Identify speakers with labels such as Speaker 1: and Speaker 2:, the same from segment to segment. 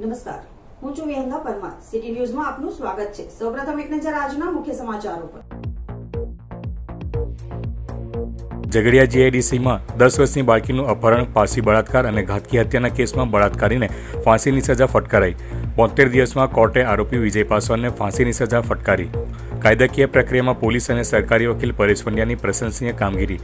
Speaker 1: નમસ્કાર. હું છું વિહંગા પરમાર. સિટી ન્યૂઝમાં આપનું સ્વાગત છે. સૌપ્રથમ એક નજર આજના મુખ્ય સમાચારો પર.
Speaker 2: ઝઘડિયા જીઆઈડીસીમાં દસ વર્ષની બાળકીનું અપહરણ પાસી બળાત્કાર અને ઘાતકી હત્યાના કેસમાં બળાત્કારીને ફાંસીની સજા ફટકારાઈ. બોતેર દિવસમાં કોર્ટે આરોપી વિજય પાસવાનને ફાંસીની સજા ફટકારી. કાયદાકીય પ્રક્રિયામાં પોલીસ અને સરકારી વકીલ પરેશ પંડ્યાની પ્રશંસનીય કામગીરી.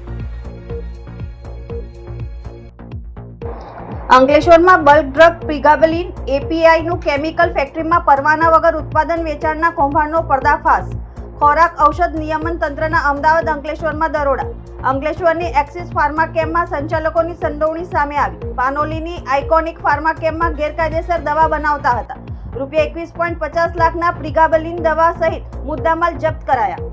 Speaker 3: અંકલેશ્વરમાં બલ્ક ડ્રગ પ્રિગાબલિન એપીઆઈનું કેમિકલ ફેક્ટરીમાં પરવાના વગર ઉત્પાદન વેચાણના કૌભાંડનો પર્દાફાશ. ખોરાક ઔષધ નિયમન તંત્રના અમદાવાદ અંકલેશ્વરમાં દરોડા. અંકલેશ્વરની એક્સિસ ફાર્મા કેમ્પમાં સંચાલકોની સંડોવણી સામે આવી. પાનોલીની આઇકોનિક ફાર્મા કેમ્પમાં ગેરકાયદેસર દવા બનાવતા હતા. રૂપિયા એકવીસ પોઈન્ટ પચાસ લાખના પ્રિગાબલિન દવા સહિત મુદ્દામાલ જપ્ત કરાયા.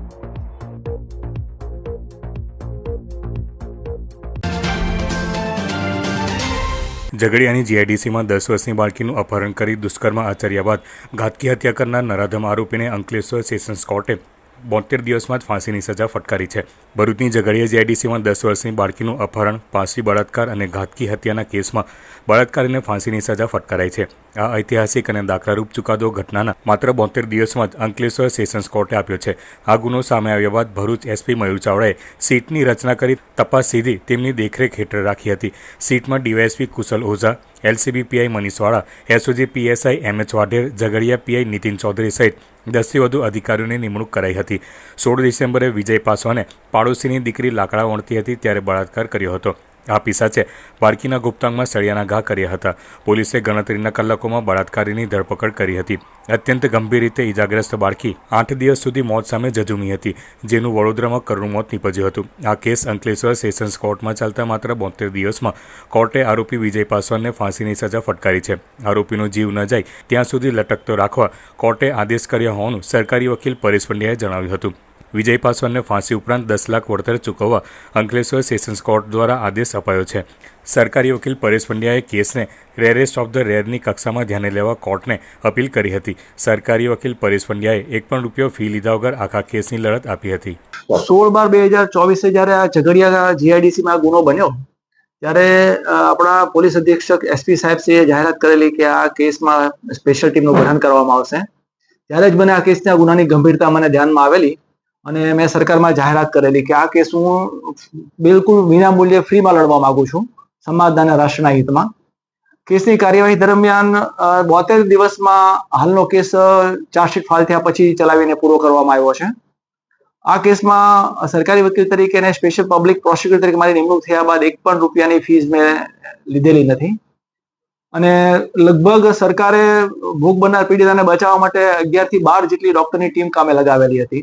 Speaker 2: ઝઘડિયાની જીઆઈડીસીમાં દસ વર્ષની બાળકીનું અપહરણ કરી દુષ્કર્મ આચર્યા બાદ ઘાતકી હત્યા કરનાર નરાધમ આરોપીને અંકલેશ્વર સેશન્સ કોર્ટે બોતેર દિવસમાં જ ફાંસીની સજા ફટકારી છે. ભરૂચની ઝઘડિયા જીઆઈડીસીમાં દસ વર્ષની બાળકીનું અપહરણ, પાસી બળાત્કાર અને ઘાતકી હત્યાના કેસમાં બળાત્કારીને ફાંસીની સજા ફટકારાઈ છે. આ ઐતિહાસિક અને દાખલારૂપ ચુકાદો ઘટનાના માત્ર બોતેર દિવસમાં જ અંકલેશ્વર સેશન્સ કોર્ટે આપ્યો છે. આ ગુનો સામે આવ્યા બાદ ભરૂચ એસપી મયુર ચાવડાએ સીટની રચના કરી તપાસ સીધી તેમની દેખરેખ હેઠળ રાખી હતી. સીટમાં DYSP Kushal Ojha, LCB PI Manishvala SOG PSI M H Vadher, Jhagadia PI Nitin Chaudhari સહિત દસથી વધુ અધિકારીઓની નિમણૂક કરાઈ હતી. સોળ ડિસેમ્બરે વિજય પાસવાને પાડોશીની દીકરી લાકડા વણતી હતી ત્યારે બળાત્કાર કર્યો હતો. આ પીસાચે બાળકીના ગુપ્તાંગમાં સળિયાના ઘા કર્યા હતા. પોલીસે ગણતરીના કલાકોમાં બળાત્કારીની ધરપકડ કરી હતી. અત્યંત ગંભીર રીતે ઇજાગ્રસ્ત બાળકી આઠ દિવસ સુધી મોત સામે જજુમી હતી, જેનું વડોદરામાં કરુણ મોત નીપજ્યું હતું. આ કેસ અંકલેશ્વર સેશન્સ કોર્ટમાં ચાલતા માત્ર બોતેર દિવસમાં કોર્ટે આરોપી વિજય પાસવાનને ફાંસીની સજા ફટકારી છે. આરોપીનો જીવ ન જાય ત્યાં સુધી લટકતો રાખવા કોર્ટે આદેશ કર્યો હોવાનું સરકારી વકીલ પરેશ પંડ્યાએ જણાવ્યું હતું. વિજય પાસવાનને ફાંસી ઉપરાંત દસ લાખ વળતર ચૂકવવા અંકલેશ્વર સેશન્સ કોર્ટ દ્વારા આદેશ અપાયો છે. સરકારી વકીલ પરેશ પંડ્યાએ કેસને રેરેસ્ટ ઓફ ધ રેરની કક્ષામાં ધ્યાને લેવા કોર્ટને અપીલ કરી હતી. સરકારી વકીલ પરેશ પંડ્યાએ એક પણ રૂપિયો ફી લીધા વગર આખા કેસની લડત આપી હતી.
Speaker 4: સોળ બાર બે હજાર ચોવીસે જ્યારે આ ઝઘડિયા જીઆઈડીસીમાં ગુનો બન્યો, ત્યારે આપણા પોલીસ અધિક્ષક એસપી સાહેબ સિંહે જાહેરાત કરેલી કે આ કેસમાં સ્પેશિયલ ટીમનું ગઠન કરવામાં આવશે. ત્યારે જ મને આ કેસના ગુનાની ગંભીરતા મને ધ્યાનમાં આવેલી. અને મેં સરકારમાં જાહેરાત કરેલી કે આ કેસ હું બિલકુલ વિના મૂલ્યે ફ્રીમાં લડવા માંગુ છું સમાજના રાષ્ટ્રના હિતમાં. કેસની કાર્યવાહી દરમિયાન બોતેર દિવસમાં હાલનો કેસ ચાર્જશીટ ફાઇલ થયા પછી ચલાવીને પૂરો કરવામાં આવ્યો છે. આ કેસમાં સરકારી વકીલ તરીકે અને સ્પેશિયલ પબ્લિક પ્રોસિક્યુટર તરીકે મારી નિમણૂક થયા બાદ એક પણ રૂપિયાની ફીસ મેં લીધેલી નથી. અને લગભગ સરકારે ભોગ બનનાર પીડિતાને બચાવવા માટે અગિયારથી બાર જેટલી ડોક્ટરની ટીમ કામે લગાવેલી હતી.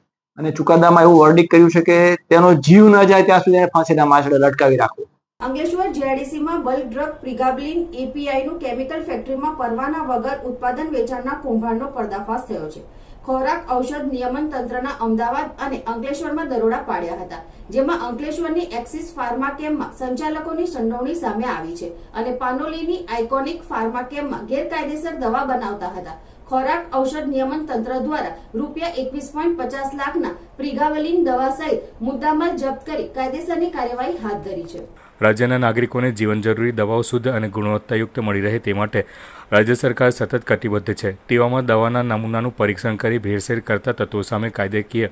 Speaker 4: અને ચુકાદામાં એવું વર્ડિક કર્યું છે કે તેનો જીવ ન જાય ત્યાં સુધી ફાંસીના માછડે લટકાવી રાખવું.
Speaker 1: અંગલેશ્વર જીઆઈડીસીમાં બલ્ક ડ્રગ પ્રિગાબલિન એપીઆઈનું કેમિકલ ફેક્ટરીમાં પરવાના વગર ઉત્પાદન વેચાણના કૌભાંડનો પર્દાફાશ થયો છે. ખોરાક, ઔષધ, નિયમન તંત્રના અમદાવાદ અને અંકલેશ્વરમાં દરોડા પાડ્યા હતા, જેમાં અંકલેશ્વરની એક્સિસ ફાર્મા કેમ્પમાં સંચાલકોની સંડોવણી સામે આવી છે અને પાનોલીની આઇકોનિક ફાર્મા કેમ્પમાં ગેરકાયદેસર દવા બનાવતા હતા. ખોરાક ઔષધ નિયમન તંત્ર દ્વારા રૂપિયા એકવીસ પોઈન્ટ પચાસ લાખના પ્રિગાવલિન દવા સહિત મુદ્દામાલ જપ્ત કરી કાયદેસરની કાર્યવાહી હાથ ધરી છે.
Speaker 2: રાજ્યના નાગરિકોને જીવન જરૂરી દવાઓ શુદ્ધ અને ગુણવત્તાયુક્ત મળી રહે તે માટે રાજ્ય સરકાર સતત કટિબદ્ધ છે. તેવામાં દવાના નમૂનાનું પરીક્ષણ કરી ભેળસેળ કરતા તત્વો સામે કાયદાકીય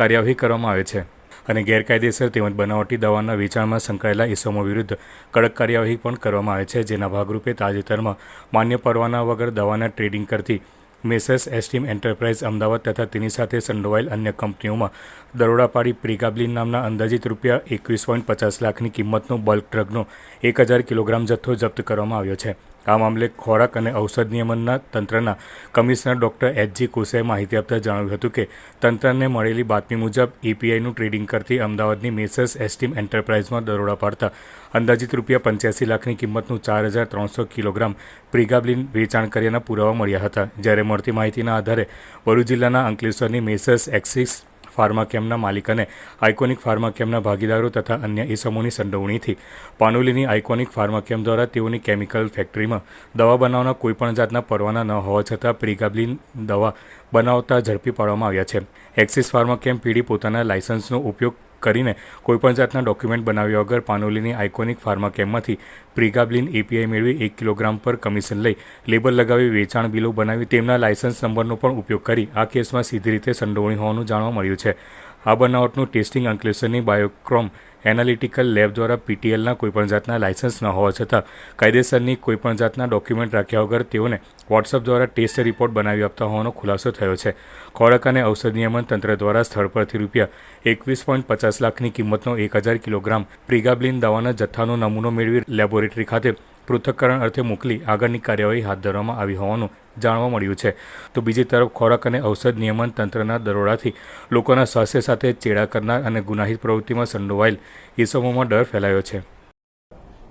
Speaker 2: કાર્યવાહી કરવામાં આવે છે અને ગેરકાયદેસર તેમજ બનાવટી દવાના વેચાણમાં સંકળાયેલા ઇસમો વિરુદ્ધ કડક કાર્યવાહી પણ કરવામાં આવે છે. જેના ભાગરૂપે તાજેતરમાં માન્ય પરવાના વગર દવાના ટ્રેડિંગ કરતી મેસર્સ એસ્ટીમ એન્ટરપ્રાઇઝ અમદાવાદ તથા તેની સાથે સંડોવાયેલ અન્ય કંપનીઓમાં દરોડા પાડી પ્રિગાબ્લિન નામના અંદાજિત રૂપિયા એકવીસ પોઈન્ટ પચાસ લાખની કિંમતનો બલ્ક ડ્રગનો એક હજાર કિલોગ્રામ જથ્થો જપ્ત કરવામાં આવ્યો છે. આ મામલે ખોરાક અને ઔષધ નિયમનના તંત્રના કમિશનર ડોક્ટર એચ જી કુસેએ માહિતી આપતા જણાવ્યું હતું કે તંત્રને મળેલી બાતમી મુજબ ઈપીઆઈનું ટ્રેડિંગ કરતી અમદાવાદની મેસર્સ એસ્ટીમ એન્ટરપ્રાઇઝમાં દરોડા પાડતા અંદાજિત રૂપિયા પંચ્યાસી લાખની કિંમતનું ચાર હજાર ત્રણસો કિલોગ્રામ પ્રિગાબ્લિન વેચાણ કર્યાના પુરાવા મળ્યા હતા. જ્યારે મળતી માહિતીના આધારે વડુ જિલ્લાના અંકલેશ્વરની મેસર્સ એક્સિસ ફાર્માકેમના માલિક અને આઇકોનિક ફાર્માકેમના ભાગીદારો તથા અન્ય ઇસમોની સંડોવણીથી પાનોલીની આઇકોનિક ફાર્માકેમ દ્વારા તેઓની કેમિકલ ફેક્ટરીમાં દવા બનાવવાના કોઈપણ જાતના પરવાના ન હોવા છતાં પ્રિગાબ્લિન દવા બનાવતા ઝડપી પાડવામાં આવ્યા છે. એક્સિસ ફાર્માકેમ પીડી પોતાના લાયસન્સનો ઉપયોગ કરીને કોઈપણ જાતના ડોક્યુમેન્ટ બનાવ્યા વગર પાનોલીની આઇકોનિક ફાર્મા કેમમાંથી પ્રિગાબ્લિન એપીઆઈ મેળવી એક કિલોગ્રામ પર કમિશન લઈ લેબલ લગાવી વેચાણ બિલો બનાવી તેમના લાયસન્સ નંબરનો પણ ઉપયોગ કરી આ કેસમાં સીધી રીતે સંડોવણી હોવાનું જાણવા મળ્યું છે. આ બનાવટનું ટેસ્ટિંગ અંકલેશ્વરની બાયોક્રોમ એનાલિટિકલ લેબ દ્વારા પીટીએલના કોઈપણ જાતના લાયસન્સ ન હોવા છતાં કાયદેસરની કોઈપણ જાતના ડોક્યુમેન્ટ રાખ્યા વગર તેઓને વોટ્સઅપ દ્વારા ટેસ્ટ રિપોર્ટ બનાવી આપતા હોવાનો ખુલાસો થયો છે. ખોરાક અને ઔષધ નિયમન તંત્ર દ્વારા સ્થળ પરથી રૂપિયા એકવીસ પોઈન્ટ પચાસ લાખની કિંમતનો એક હજાર કિલોગ્રામ પ્રિગાબ્લિન દવાના જથ્થાનો નમૂનો મેળવી લેબોરેટરી ખાતે પૃથ્થકરણ અર્થે મોકલી આગળની કાર્યવાહી હાથ ધરવામાં આવી હોવાનું જાણવા મળ્યું છે તો બીજી તરફ ખોરાક અને ઔષધ નિયમન તંત્રના દરોડાથી લોકોના સ્વાસ્થ્ય સાથે ચેડા કરનાર અને ગુનાહિત પ્રવૃત્તિમાં સંડોવાયેલ ઇસમોમાં ડર ફેલાયો છે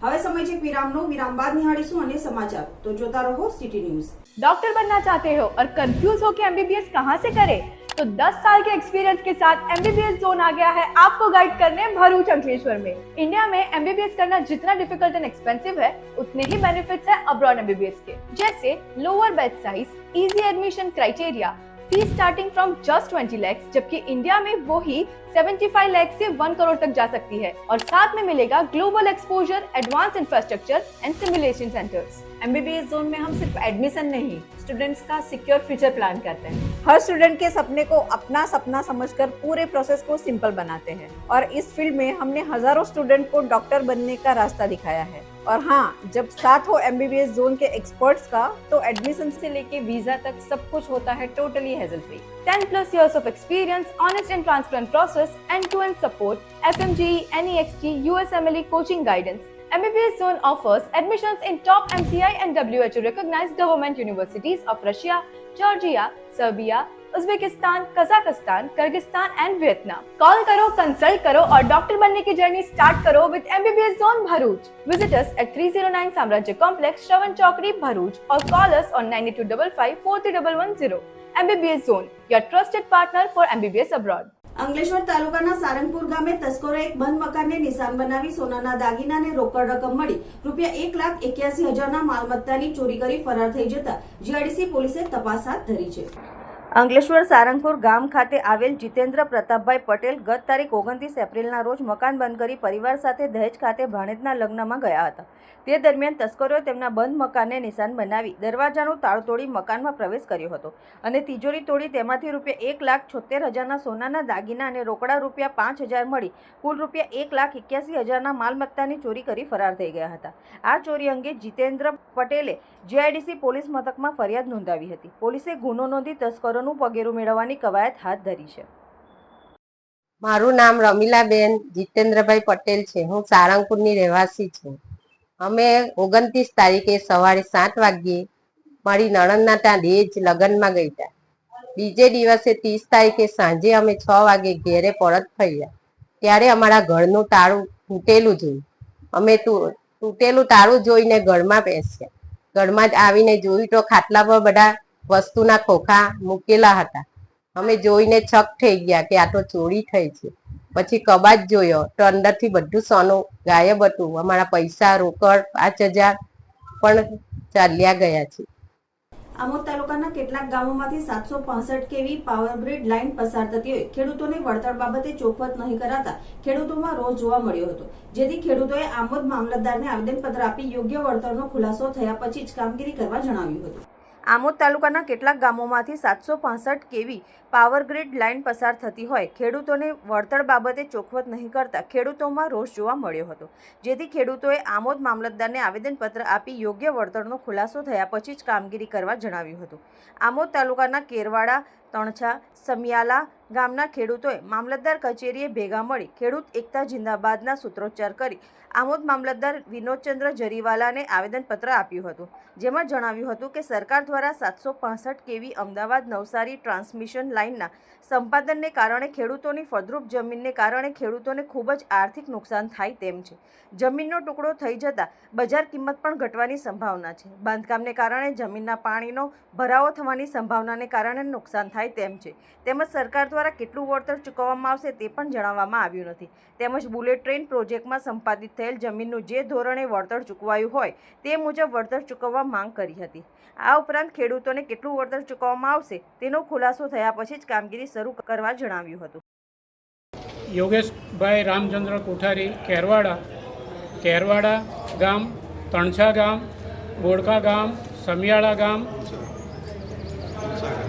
Speaker 1: હવે સમય છે વિરામનો વિરામ બાદ નિહાળીશું અને સમાચાર તો જોતા રહો સિટી ન્યૂઝ
Speaker 5: डॉक्टर बनना चाहते हो और कंफ्यूज हो कि एमबीबीएस कहाँ से करें तो 10 साल के एक्सपीरियंस के साथ एमबीबीएस जोन आ गया है। आपको गाइड करने भरूच अंकलेश्वर में। इंडिया में एमबीबीएस करना जितना डिफ़िकल्ट एंड एक्सपेंसिव है, उतने ही बेनिफिट्स है अब्रॉड एमबीबीएस के। जैसे lower batch size easy admission criteria fees starting from just 20 lakhs जबकि इंडिया में वो ही 75 लाख से 1 करोड़ तक जा सकती है। और साथ में मिलेगा global exposure advance infrastructure and simulation centres
Speaker 6: MBBS zone में हम सिर्फ़ एडमिशन नहीं स्टूडेंट्स का सिक्योर फ्यूचर प्लान करते हैं।
Speaker 3: हर स्टूडेंट के सपने को अपना सपना समझकर पूरे प्रोसेस को सिंपल बनाते हैं। और इस फ़ील्ड में हमने हज़ारों स्टूडेंट को डॉक्टर बनने का रास्ता दिखाया है। और हाँ जब साथ हो एमबीबीएस जोन के एक्सपर्ट्स का तो एडमिशन
Speaker 6: से लेके वीज़ा तक सब कुछ होता है totally hassle free
Speaker 5: 10 plus years of experience, honest and transparent process, end-to-end support, FMGE, NEXT, USMLE E coaching guidance. MBBS Zone offers admissions in top MCI and WHO recognized government universities of Russia, Georgia, Serbia, Uzbekistan Kazakhstan Kyrgyzstan and Vietnam call करो consult करो और doctor बनने की journey start करो with MBBS zone Bharuch visit us at 309 Samrajya complex Shravan Chokdi Bharuch और call us on 9255 MBBS Zone, your trusted partner for MBBS abroad.
Speaker 1: Ankleshwar તાલુકાના સારંગપુર ગામે તસ્કરોએ એક બંધ મકાનને નિશાન બનાવી સોનાના દાગીના અને રોકડ રકમ મળી. રૂપિયા એક લાખ એક્યાસી હજારના માલમત્તાની ચોરી કરી ફરાર થઈ જતા જીઆરડીસી પોલીસે તપાસ હાથ ધરી છે.
Speaker 3: અંકલેશ્વર સારંગપુર ગામ ખાતે આવેલ જીતેન્દ્ર પ્રતાપભાઈ પટેલ ગત તારીખ ઓગણત્રીસ એપ્રિલના રોજ મકાન બંધ કરી પરિવાર સાથે દહેજ ખાતે ભાણેજના લગ્નમાં ગયા હતા. તે દરમિયાન તસ્કરોએ તેમના બંધ મકાનને નિશાન બનાવી દરવાજાનું તાળ તોડી મકાનમાં પ્રવેશ કર્યો હતો અને તિજોરી તોડી તેમાંથી રૂપિયા એક લાખ છોતેર હજારના સોનાના દાગીના અને રોકડા રૂપિયા પાંચ હજાર મળી કુલ રૂપિયા એક લાખ એક્યાસી હજારના માલમત્તાની ચોરી કરી ફરાર થઈ ગયા હતા. આ ચોરી અંગે જીતેન્દ્ર પટેલે જીઆઈડીસી પોલીસ મથકમાં ફરિયાદ નોંધાવી હતી. પોલીસે ગુનો નોંધી તસ્કરોનું પગેરું મેળવવાની કવાયત હાથ ધરી છે.
Speaker 7: મારું નામ રમીલાબેન જીતેન્દ્રભાઈ પટેલ છે. હું સારંગપુરની રહેવાસી છું. અમે ઓગણત્રીસ તારીખે સવારે સાત વાગ્યે મારી નણંદના ત્યાં દેજ લગ્નમાં ગઈ હતા બીજે દિવસે ત્રીસ તારીખે સાંજે અમે છ વાગે ઘેરે પરત ફર્યા. ત્યારે અમારા ઘરનું તાળું તૂટેલું જોયું. અમે તૂટેલું તાળું જોઈને ઘરમાં બેસ્યા. ઘરમાં જ આવીને જોયું તો ખાટલા પર બધા વસ્તુના ખોખા મૂકેલા હતા. અમે જોઈને છક થઈ ગયા કે આ તો ચોરી થઈ છે. પછી કબાટ જોયો તો અંદરથી બધું સોનું ગાયબ હતું. અમારા પૈસા, રોકડ, પાંચ હજાર પણ ચાલ્યા ગયા છે.
Speaker 1: આમોદ તાલુકાના કેટલાક ગામોમાંથી સાતસો પાસઠ કેવી પાવર ગ્રીડ લાઇન પસાર થતી હોય. ખેડૂતોને વળતર બાબતે ચોખવટ નહીં કરાતા ખેડૂતોમાં રોષ જોવા મળ્યો હતો. જેથી ખેડૂતોએ આમોદ મામલતદારને આવેદનપત્ર આપી યોગ્ય વળતરનો ખુલાસો થયા પછી જ કામગીરી કરવા જણાવ્યું હતું.
Speaker 3: આમોદ તાલુકાના કેટલાક ગામોમાંથી સાતસો પાસઠ કેવી પાવર ગ્રીડ લાઇન પસાર થતી હોય, ખેડૂતોને વળતર બાબતે ચોખવટ નહીં કરતા ખેડૂતોમાં રોષ જોવા મળ્યો હતો. જેથી ખેડૂતોએ આમોદ મામલતદારને આવેદનપત્ર આપી યોગ્ય વળતરનો ખુલાસો થયા પછી જ કામગીરી કરવા જણાવ્યું હતું. આમોદ તાલુકાના કેરવાડા, તણછા, સમિયાલા ગામના ખેડૂતોએ મામલતદાર કચેરીએ ભેગા મળી ખેડૂત એકતા જિંદાબાદના સૂત્રોચ્ચાર કરી આમોદ મામલતદાર વિનોદચંદ્ર જરીવાલાને આવેદનપત્ર આપ્યું હતું, જેમાં જણાવ્યું હતું કે સરકાર દ્વારા સાતસો પાસઠ કેવી અમદાવાદ નવસારી ટ્રાન્સમિશન લાઇનના સંપાદનને કારણે ખેડૂતોની ફળદ્રુપ જમીનને કારણે ખેડૂતોને ખૂબ જ આર્થિક નુકસાન થાય તેમ છે. જમીનનો ટુકડો થઈ જતાં બજાર કિંમત પણ ઘટવાની સંભાવના છે. બાંધકામને કારણે જમીનના પાણીનો ભરાવો થવાની સંભાવનાને કારણે નુકસાન થાય તેમ છે. તેમજ સરકાર દ્વારા કેટલું વળતર ચૂકવવામાં આવશે તે પણ જણાવવામાં આવ્યું નથી. તેમજ બુલેટ ટ્રેન પ્રોજેક્ટમાં સંપાદિત થયેલ જમીનનું જે ધોરણે વળતર ચૂકવાયું હોય તે મુજબ વળતર ચૂકવવા માંગ કરી હતી. આ ઉપરાંત ખેડૂતોને કેટલું વળતર ચૂકવવામાં આવશે તેનો ખુલાસો થયા પછી જ કામગીરી શરૂ કરવા જણાવ્યું હતું.
Speaker 8: યોગેશભાઈ રામચંદ્ર કોઠારી, કેરવાડા. કેરવાડા ગામ, તણછા ગામ, બોડકા ગામ, સમિયાળા ગામ,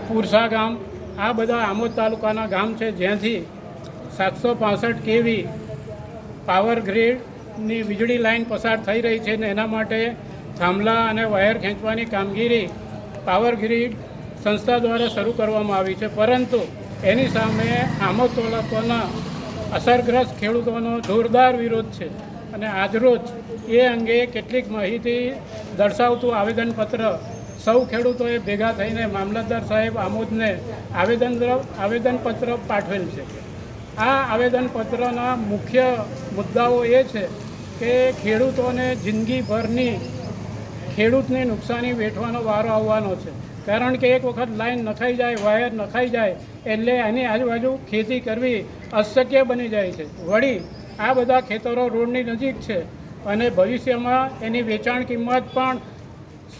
Speaker 8: પુરસા ગામ આ બધા આમોદ તાલુકાના ગામ છે, જ્યાંથી સાતસો પાસઠ કેવી પાવર ગ્રીડની વીજળી લાઇન પસાર થઈ રહી છે ને એના માટે થાંભલા અને વાયર ખેંચવાની કામગીરી પાવર ગ્રીડ સંસ્થા દ્વારા શરૂ કરવામાં આવી છે. પરંતુ એની સામે આમોદ તાલુકાના અસરગ્રસ્ત ખેડૂતોનો જોરદાર વિરોધ છે અને આજરોજ એ અંગે કેટલીક માહિતી દર્શાવતું આવેદનપત્ર સૌ ખેડૂતોએ ભેગા થઈને મામલતદાર સાહેબ આમોદને આવેદન આવેદનપત્ર પાઠવેલ છે. આ આવેદનપત્રના મુખ્ય મુદ્દાઓ એ છે કે ખેડૂતોને જિંદગીભરની ખેડૂતને નુકસાની વેઠવાનો વારો આવવાનો છે. કારણ કે એક વખત લાઈન નખાઈ જાય, વાયર નખાઈ જાય, એટલે એની આજુબાજુ ખેતી કરવી અશક્ય બની જાય છે. વળી, આ બધા ખેતરો રોડની નજીક છે અને ભવિષ્યમાં એની વેચાણ કિંમત પણ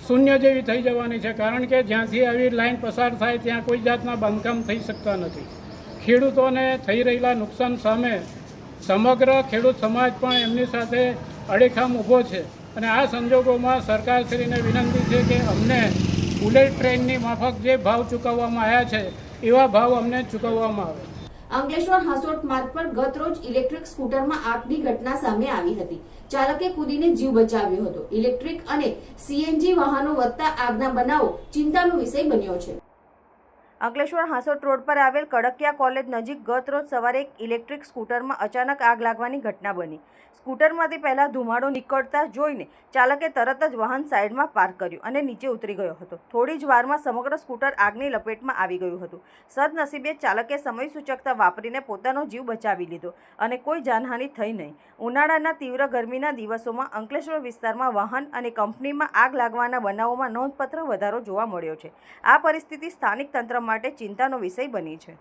Speaker 8: શૂન્ય જેવી થઈ જવાની છે, કારણ કે જ્યાંથી આવી લાઇન પસાર થાય ત્યાં કોઈ જાતના બાંધકામ થઈ શકતા નથી. ખેડૂતોને થઈ રહેલા નુકસાન સામે સમગ્ર ખેડૂત સમાજ પણ એમની સાથે અડેખામ ઊભો છે. અને આ સંજોગોમાં સરકારશ્રીને વિનંતી છે કે અમને બુલેટ ટ્રેનની માફક જે ભાવ ચૂકવવામાં આવ્યા છે, એવા ભાવ અમને ચૂકવવામાં આવે.
Speaker 1: અંકલેશ્વર હાસોટ માર્ગ પર ગત રોજ ઇલેક્ટ્રિક સ્કૂટરમાં આગની ઘટના સામે આવી હતી. ચાલકે કૂદીને જીવ બચાવ્યો હતો. ઇલેક્ટ્રિક અને સીએનજી વાહનો વધતા આગના બનાવો ચિંતાનો વિષય બન્યો છે.
Speaker 3: અંકલેશ્વર હાંસોટ રોડ પર આવેલ કડકિયા કોલેજ નજીક ગત રોજ સવારે એક ઇલેક્ટ્રિક સ્કૂટરમાં અચાનક આગ લાગવાની ઘટના બની. સ્કૂટરમાંથી પહેલાં ધુમાડો નીકળતા જોઈને ચાલકે તરત જ વાહન સાઈડમાં પાર્ક કર્યું અને નીચે ઉતરી ગયો હતો. થોડી જ વારમાં સમગ્ર સ્કૂટર આગની લપેટમાં આવી ગયું હતું. સદનસીબે ચાલકે સમય સૂચકતા વાપરીને પોતાનો જીવ બચાવી લીધો અને કોઈ જાનહાનિ થઈ નહીં. ઉનાળાના તીવ્ર ગરમીના દિવસોમાં અંકલેશ્વર વિસ્તારમાં વાહન અને કંપનીમાં આગ લાગવાના બનાવોમાં નોંધપાત્ર વધારો જોવા મળ્યો છે. આ પરિસ્થિતિ સ્થાનિક તંત્ર માટે ચિંતાનો વિષય બની છે.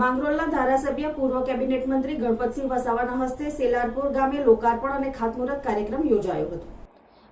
Speaker 1: માંગરોળના ધારાસભ્ય, પૂર્વ કેબિનેટ મંત્રી ગણપતસિંહ વસાવાના હસ્તે સેલારપુર ગામે લોકાર્પણ અને ખાતમુહૂર્ત કાર્યક્રમ યોજાયો હતો.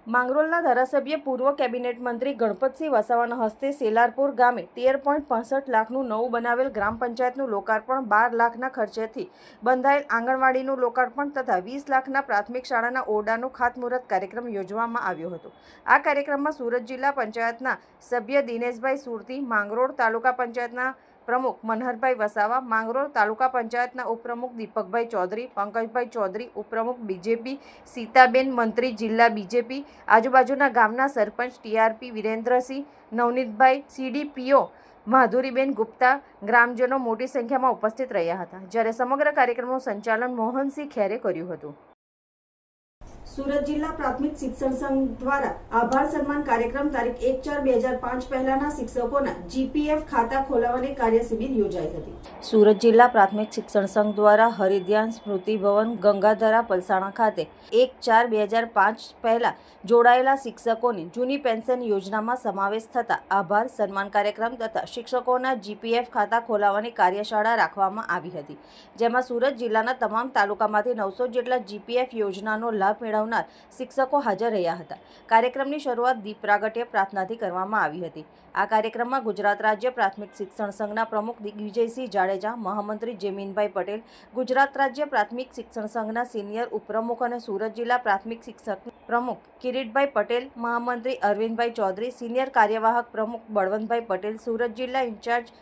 Speaker 3: માંગરોળના ધારાસભ્ય પૂર્વ કેબિનેટ મંત્રી ગણપતસિંહ વસાવાના હસ્તે સેલારપુર ગામે તેર પોઈન્ટ પાસઠ લાખનું નવું બનાવેલ ગ્રામ પંચાયતનું લોકાર્પણ બાર લાખના ખર્ચેથી બંધાયેલ આંગણવાડીનું લોકાર્પણ તથા વીસ લાખના પ્રાથમિક શાળાના ઓરડાનું ખાતમુહૂર્ત કાર્યક્રમ યોજવામાં આવ્યો હતો. આ કાર્યક્રમમાં સુરત જિલ્લા પંચાયતના સભ્ય દિનેશભાઈ સુરતી, માંગરોળ તાલુકા પંચાયતના પ્રમુખ મનહરભાઈ વસાવા, માંગરોળ તાલુકા પંચાયતના ઉપપ્રમુખ દીપકભાઈ ચૌધરી, પંકજભાઈ ચૌધરી, ઉપપ્રમુખ બીજેપી, સીતાબેન મંત્રી, જિલ્લા બીજેપી, આજુબાજુના ગામના સરપંચ ટીઆરપી વિરેન્દ્રસિંહ, નવનીતભાઈ સીડીપીઓ, માધુરીબેન ગુપ્તા ગ્રામજનો મોટી સંખ્યામાં ઉપસ્થિત રહ્યા હતા. જ્યારે સમગ્ર કાર્યક્રમનું સંચાલન મોહનસિંહ ખેરે કર્યું હતું.
Speaker 1: સુરત જિલ્લા પ્રાથમિક શિક્ષણ સંઘ દ્વારા આભાર સન્માન કાર્યક્રમ તારીખ એક ચાર બે હજાર પાંચ પહેલાના શિક્ષકોના જીપીએફ ખાતા ખોલાવવાની કાર્યશિબિર યોજાઈ હતી.
Speaker 3: સુરત જિલ્લા પ્રાથમિક શિક્ષણ સંઘ દ્વારા હરિધ્યાન સ્મૃતિ ભવન ગંગાધરા પલસાણા ખાતે એક ચાર બે હજાર પાંચ પહેલા જોડાયેલા શિક્ષકોને જૂની પેન્શન યોજનામાં સમાવેશ થતા આભાર સન્માન કાર્યક્રમ તથા શિક્ષકોના જીપીએફ ખાતા ખોલાવવાની કાર્યશાળા રાખવામાં આવી હતી. જેમાં સુરત જિલ્લાના તમામ તાલુકામાંથી નવસો જેટલા જીપીએફ યોજનાનો લાભ મેળવનાર ભણાવનાર શિક્ષકો હાજર રહ્યા હતા. કાર્યક્રમની શરૂઆત દીપ પ્રાગટ્ય પ્રાર્થનાથી કરવામાં આવી હતી. આ કાર્યક્રમમાં ગુજરાત રાજ્ય પ્રાથમિક શિક્ષણ સંઘના પ્રમુખ દિગ્વિજયસિંહ જાડેજા, મહામંત્રી જેમીનભાઈ પટેલ, ગુજરાત રાજ્ય પ્રાથમિક શિક્ષણ સંઘના સિનિયર ઉપપ્રમુખ અને સુરત જિલ્લા પ્રાથમિક શિક્ષક પ્રમુખ કિરીટભાઈ પટેલ, મહામંત્રી અરવિંદભાઈ ચૌધરી, સિનિયર કાર્યવાહક પ્રમુખ બળવંતભાઈ પટેલ, સુરત જિલ્લા incharge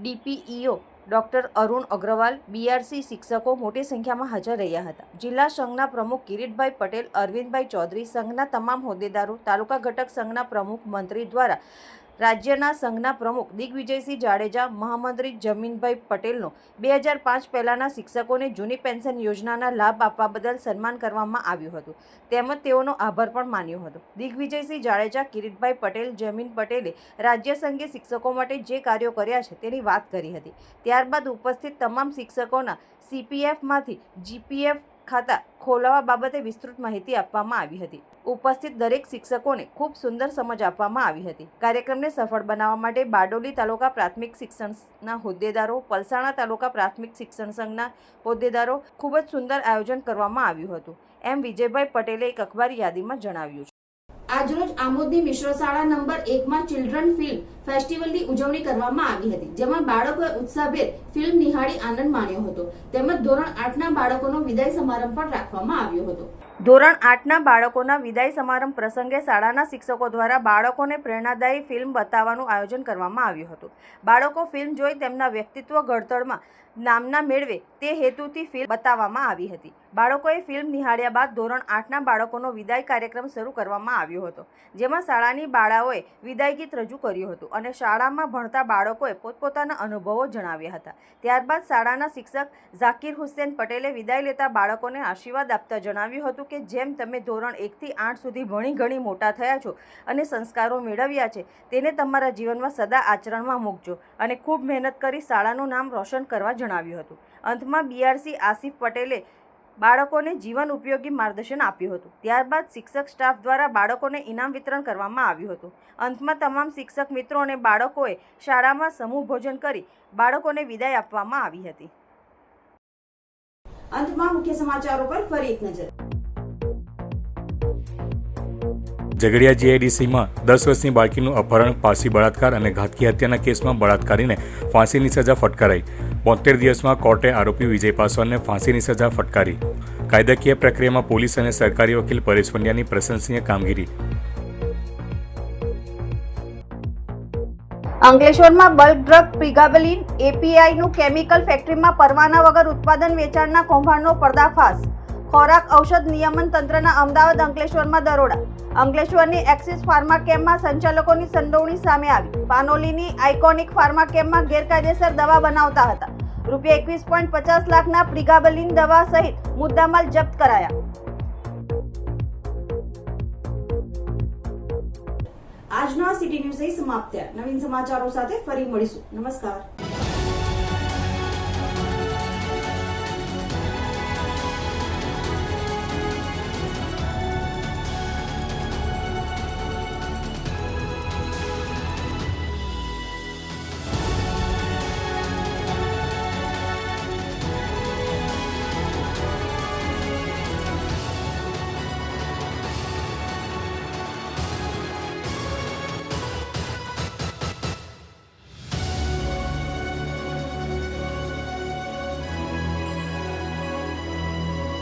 Speaker 3: DPEO doctor Arun Agrawal BRC શિક્ષકો મોટી સંખ્યામાં હાજર રહ્યા હતા. જિલ્લા સંઘના પ્રમુખ કિરીટભાઈ પટેલ, અરવિંદભાઈ ચૌધરી સંઘના તમામ હોદ્દેદારો, તાલુકા ઘટક સંઘના પ્રમુખ મંત્રી દ્વારા રાજ્યના સંઘના પ્રમુખ દિગ્વિજયસિંહ જાડેજા, મહામંત્રી જમીનભાઈ પટેલનો બે હજાર પાંચ પહેલાંના શિક્ષકોને જૂની પેન્શન યોજનાના લાભ આપવા બદલ સન્માન કરવામાં આવ્યું હતું. તેમજ તેઓનો આભાર પણ માન્યો હતો. દિગ્વિજયસિંહ જાડેજા, કિરીટભાઈ પટેલ, જમીન પટેલે રાજ્ય સંઘે શિક્ષકો માટે જે કાર્યો કર્યા છે તેની વાત કરી હતી. ત્યારબાદ ઉપસ્થિત તમામ શિક્ષકોના સીપીએફમાંથી જીપીએફ ખાતા ખોલાવા બાબતે વિસ્તૃત માહિતી આપવામાં આવી હતી. ઉપસ્થિત દરેક શિક્ષકોને ખૂબ સુંદર સમજ આપવામાં આવી હતી. કાર્યક્રમને સફળ બનાવવા માટે બારડોલી તાલુકા પ્રાથમિક શિક્ષણના હોદ્દેદારો, પલસાણા તાલુકા પ્રાથમિક શિક્ષણ સંઘના હોદ્દેદારો ખૂબ જ સુંદર આયોજન કરવામાં આવ્યું હતું. એમ વિજયભાઈ પટેલે એક અખબારી યાદીમાં જણાવ્યું છે.
Speaker 1: આજરોજ આમોદની મિશ્ર શાળા નંબર એકમાં ચિલ્ડ્રન ફિલ્મ ફેસ્ટિવલની ઉજવણી કરવામાં આવી હતી, જેમાં બાળકોએ ઉત્સાહભેર ફિલ્મ નિહાળી આનંદ માણ્યો હતો. તેમજ ધોરણ આઠના બાળકોનો વિદાય સમારંભ પણ રાખવામાં આવ્યો હતો.
Speaker 3: ધોરણ આઠના બાળકોના વિદાય સમારંભ પ્રસંગે શાળાના શિક્ષકો દ્વારા બાળકોને પ્રેરણાદાયી ફિલ્મ બતાવવાનું આયોજન કરવામાં આવ્યું હતું. બાળકો ફિલ્મ જોઈ તેમના વ્યક્તિત્વ ઘડતરમાં નામના મેળવે તે હેતુથી ફિલ્મ બતાવવામાં આવી હતી. બાળકોએ ફિલ્મ નિહાળ્યા બાદ ધોરણ આઠના બાળકોનો વિદાય કાર્યક્રમ શરૂ કરવામાં આવ્યો હતો, જેમાં શાળાની બાળાઓએ વિદાય ગીત રજૂ કર્યું હતું. અને શાળામાં ભણતા બાળકોએ પોતપોતાના અનુભવો જણાવ્યા હતા. ત્યારબાદ શાળાના શિક્ષક ઝાકીર હુસેન પટેલે વિદાય લેતા બાળકોને આશીર્વાદ આપતા જણાવ્યું હતું કે, જેમ તમે ધોરણ એકથી આઠ સુધી ભણી ઘણી મોટા થયા છો અને સંસ્કારો મેળવ્યા છે, તેને તમારા જીવનમાં સદા આચરણમાં મૂકજો અને ખૂબ મહેનત કરી શાળાનું નામ રોશન કરવા જણાવ્યું હતું. અંતમાં બીઆરસી આસિફ પટેલે બાળકોને જીવન ઉપયોગી માર્ગદર્શન આપ્યું હતું. ત્યારબાદ શિક્ષક સ્ટાફ દ્વારા બાળકોને ઇનામ વિતરણ કરવામાં આવ્યું હતું. અંતમાં તમામ શિક્ષક મિત્રો અને બાળકોએ શાળામાં સમૂહ ભોજન કરી બાળકોને વિદાય આપવામાં આવી હતી.
Speaker 1: અંતમાં મુખ્ય સમાચારો પર ફરી એક નજર.
Speaker 2: ઝઘડિયા જીઆઈડીસીમાં દસ વર્ષની બાળકીનું અપહરણ પાસી બળાત્કાર અને ઘાતકી હત્યાના કેસમાં બળાત્કારીને ફાંસીની સજા ફટકારાઈ. બોતેર દિવસમાં કોર્ટે આરોપી વિજય પાસવાનને ફાંસીની સજા ફટકારી. કાયદાકીય પ્રક્રિયામાં પોલીસ અને સરકારી વકીલ પરેશ પંડ્યાની પ્રશંસનીય કામગીરી.
Speaker 3: અંકલેશ્વરમાં બલ્ક ડ્રગ પ્રિગાબલિન એપીઆઈનું કેમિકલ ફેક્ટરીમાં પરવાના વગર ઉત્પાદન વેચાણના કૌભાંડનો પર્દાફાશ. ખોરાક ઔષધ નિયમન તંત્રના અમદાવાદ અંકલેશ્વરમાં દરોડા. અંકલેશ્વરની એક્સિસ ફાર્મા કેમ્પમાં સંચાલકોની સંડોવણી સામે આવી. પાનોલીની આઇકોનિક ફાર્મા કેમ્પમાં ગેરકાયદેસર દવા બનાવતા હતા. રૂપિયા એકવીસ પોઈન્ટ પચાસ લાખના પ્રિગાબલિન દવા સહિત મુદ્દામાલ જપ્ત કરાયા.
Speaker 1: આજનો સિટી ન્યૂઝ સમાપ્ત થયા. નવીન સમાચારો સાથે ફરી મળીશું. નમસ્કાર.